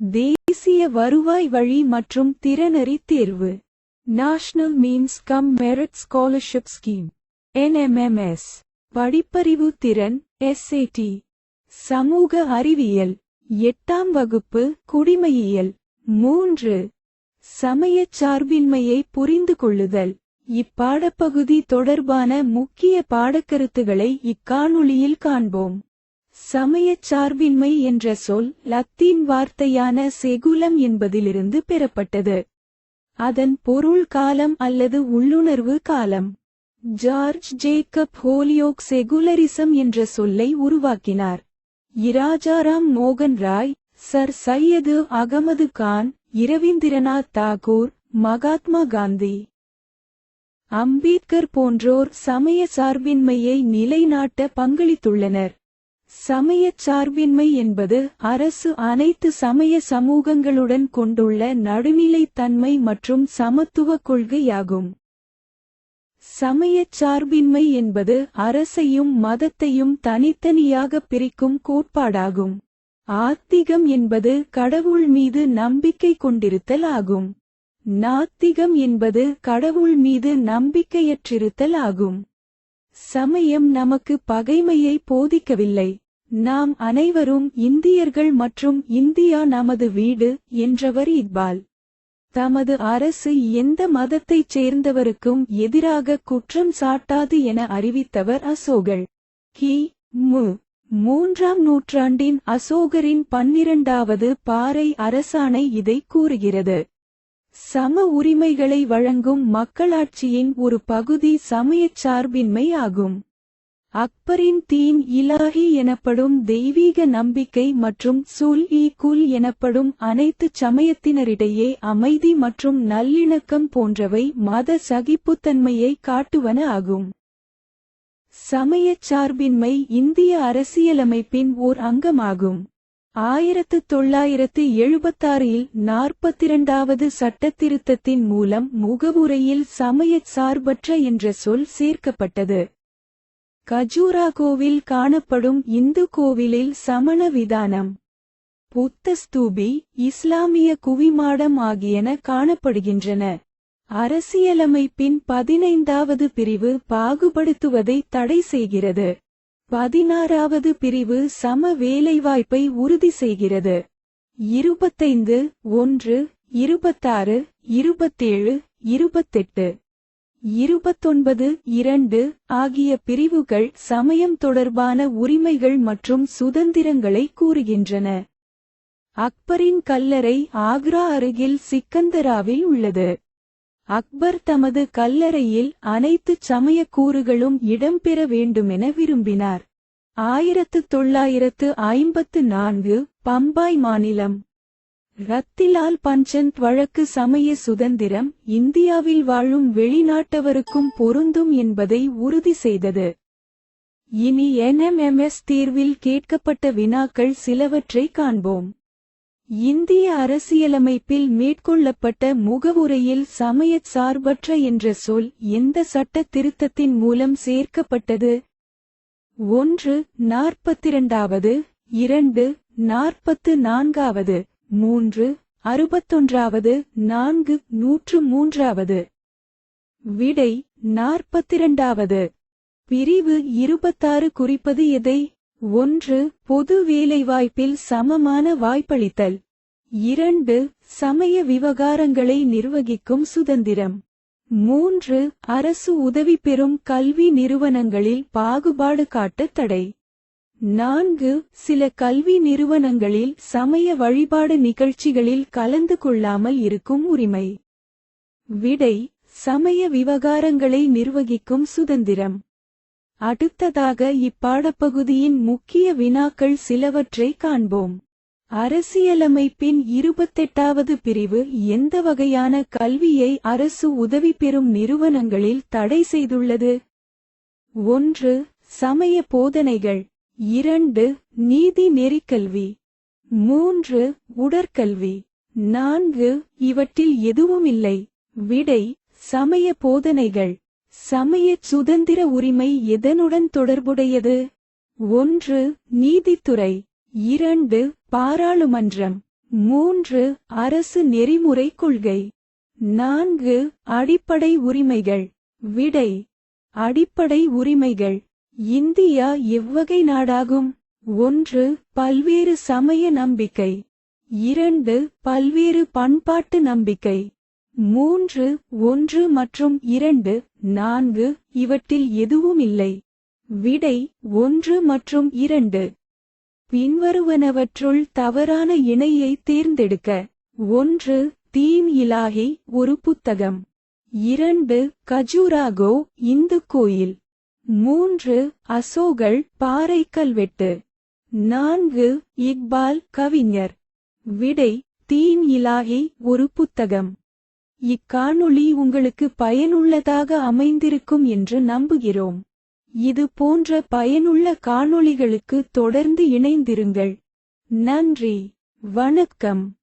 தேசிய வருவாய் வழி மற்றும் திறனறி தேர்வு. National means cum merit scholarship scheme NMMS படிப்பறிவு திறன் எஸ்ஏடி சமூக அறிவியல். எட்டாம் வகுப்பு குடிமையியல். மூன்று. சமயச் சார்பின்மையை புரிந்து கொள்ளுதல். இப்பாடப்பகுதி தொடர்பான முக்கிய பாடக்கருத்துகளை இக்காணொளியில் காண்போம். சமயச் சார்பின்மை என்ற சொல் லத்தீன் வார்த்தையான செகுலம் என்பதிலிருந்து பெறப்பட்டது. அதன் பொருள் காலம் அல்லது உள்ளுணர்வு காலம். ஜார்ஜ் ஜேக்கப் ஹோலியோக் செகுலரிசம் என்ற சொல்லை உருவாக்கினார். இராஜாராம் மோகன் ராய் சர் சையது அகமது கான் இரவீந்திரநாத் தாகூர் மகாத்மா காந்தி. அம்பேத்கர் போன்றோர் சமய சார்பின்மையை நிலைநாட்ட பங்களித்துள்ளனர். சமயச் சார்பின்மை என்பது அரசு அனைத்து சமய சமூகங்களுடன் கொண்டுள்ள நடுநிலைத்தன்மை மற்றும் சமத்துவ கொள்கையாகும். சமயச் சார்பின்மை என்பது அரசையும் மதத்தையும் தனித்தனியாக பிரிக்கும் கோட்பாடாகும். ஆத்திகம் என்பது கடவுள் மீது நம்பிக்கை கொண்டிருத்தல் ஆகும். நாத்திகம் என்பது கடவுள் மீது நம்பிக்கையற்றிருத்தல் ஆகும். சமயம் நமக்கு பகைமையை போதிக்கவில்லை. நாம் அனைவரும் இந்தியர்கள் மற்றும் இந்தியா நமது வீடு என்றவர் இக்பால். தமது அரசு எந்த மதத்தைச் சேர்ந்தவருக்கும் எதிராக குற்றம் சாட்டாது என அறிவித்தவர் அசோகர். கி. மு. மூன்றாம் நூற்றாண்டின் அசோகரின் பன்னிரண்டாவது பாறை அரசாணை இதை கூறுகிறது. சம உரிமைகளை வழங்கும் மக்களாட்சியின் ஒரு பகுதி சமயச் சார்பின்மை ஆகும். அக்பரின் தீன் இலாஹி எனப்படும் தெய்வீக நம்பிக்கை மற்றும் சுல் இ குல் எனப்படும் அனைத்து சமயத்தினரிடையே அமைதி மற்றும் நல்லிணக்கம் போன்றவை மத சகிப்புத்தன்மையை காட்டுவன ஆகும். சமயச் சார்பின்மை இந்திய அரசியலமைப்பின் ஓர் அங்கமாகும். ஆயிரத்து தொள்ளாயிரத்து எழுபத்தாறில் நாற்பத்திரண்டாவது சட்டத்திருத்தத்தின் மூலம் முகவுரையில் சமயச் சார்பற்ற என்ற சொல் சேர்க்கப்பட்டது. கஜூராகோவில் காணப்படும் இந்து கோவிலில் சமண விதானம் புத்த ஸ்தூபி இஸ்லாமிய குவிமாடம் ஆகியன காணப்படுகின்றன. அரசியலமைப்பின் பதினைந்தாவது பிரிவு பாகுபடுத்துவதை தடை செய்கிறது. பதினாறாவது பிரிவு சம வேலைவாய்ப்பை உறுதி செய்கிறது. இருபத்தைந்து ஒன்று இருபத்தாறு இருபத்தேழு இருபத்தெட்டு. இருபத்தொன்பது இரண்டு ஆகிய பிரிவுகள் சமயம் தொடர்பான உரிமைகள் மற்றும் சுதந்திரங்களை கூறுகின்றன. அக்பரின் கல்லறை ஆக்ரா அருகில் சிக்கந்தராவில் உள்ளது. அக்பர் தமது கல்லறையில் அனைத்து சமய கூறுகளும் இடம்பெற வேண்டுமென விரும்பினார். ஆயிரத்து தொள்ளாயிரத்து ஐம்பத்து நான்கு பம்பாய் மாநிலம் ரத்திலால் பஞ்சந்த் வழக்கு சமய சுதந்திரம் இந்தியாவில் வாழும் வெளிநாட்டவருக்கும் பொருந்தும் என்பதை உறுதி செய்தது. இனி என்எம்எம்எஸ் தீர்வில் கேட்கப்பட்ட வினாக்கள் சிலவற்றை காண்போம். இந்திய அரசியலமைப்பில் மேற்கொள்ளப்பட்ட முகவுரையில் சமயச் சார்பற்ற என்ற சொல் எந்த சட்ட திருத்தத்தின் மூலம் சேர்க்கப்பட்டது? ஒன்று நாற்பத்திரண்டாவது இரண்டு நாற்பத்து நான்காவது மூன்று அறுபத்தொன்றாவது நான்கு நூற்று மூன்றாவது விடை நாற்பத்திரண்டாவது. பிரிவு இருபத்தாறு குறிப்பது எதை? ஒன்று பொது வேலைவாய்ப்பில் சமமான வாய்ப்பளித்தல். இரண்டு சமய விவகாரங்களை நிர்வகிக்கும் சுதந்திரம். மூன்று அரசு உதவி பெறும் கல்வி நிறுவனங்களில் பாகுபாடு காட்ட தடை. நான்கு சில கல்வி நிறுவனங்களில் சமய வழிபாடு நிகழ்ச்சிகளில் கலந்து கொள்ளாமல் இருக்கும் உரிமை. விடை சமய விவகாரங்களை நிர்வகிக்கும் சுதந்திரம். அடுத்ததாக இப்பாடப்பகுதியின் முக்கிய வினாக்கள் சிலவற்றை காண்போம். அரசியலமைப்பின் இருபத்தெட்டாவது பிரிவு எந்த வகையான கல்வியை அரசு உதவி பெறும் நிறுவனங்களில் தடை செய்துள்ளது? ஒன்று சமய போதனைகள். இரண்டு நீதி நெறிக்கல்வி. மூன்று உடற்கல்வி. நான்கு இவற்றில் எதுவுமில்லை. விடை சமய போதனைகள். சமயச் சுதந்திர உரிமை எதனுடன் தொடர்புடையது? ஒன்று நீதித்துறை. இரண்டு பாராளுமன்றம். மூன்று அரசு நெறிமுறை கொள்கை. நான்கு அடிப்படை உரிமைகள். விடை. அடிப்படை உரிமைகள். இந்தியா எவ்வகை நாடாகும்? ஒன்று பல்வேறு சமய நம்பிக்கை. இரண்டு பல்வேறு பண்பாட்டு நம்பிக்கை. மூன்று ஒன்று மற்றும் இரண்டு நான்கு இவற்றில் எதுவும் இல்லை விடை ஒன்று மற்றும் இரண்டு. பின்வருவனவற்றுள் தவறான இணையை தேர்ந்தெடுக்க. ஒன்று தீன் இலாஹி ஒரு புத்தகம். இரண்டு கஜூராகோ இந்து கோயில். மூன்று அசோகல் பாறை கல்வெட்டு. நான்கு இக்பால் கவிஞர். விடை தீன் இலாஹி ஒரு புத்தகம். இக்காணொளி உங்களுக்கு பயனுள்ளதாக அமைந்திருக்கும் என்று நம்புகிறோம். இது போன்ற பயனுள்ள காணொளிகளுக்கு தொடர்ந்து இணைந்திருங்கள். நன்றி. வணக்கம்.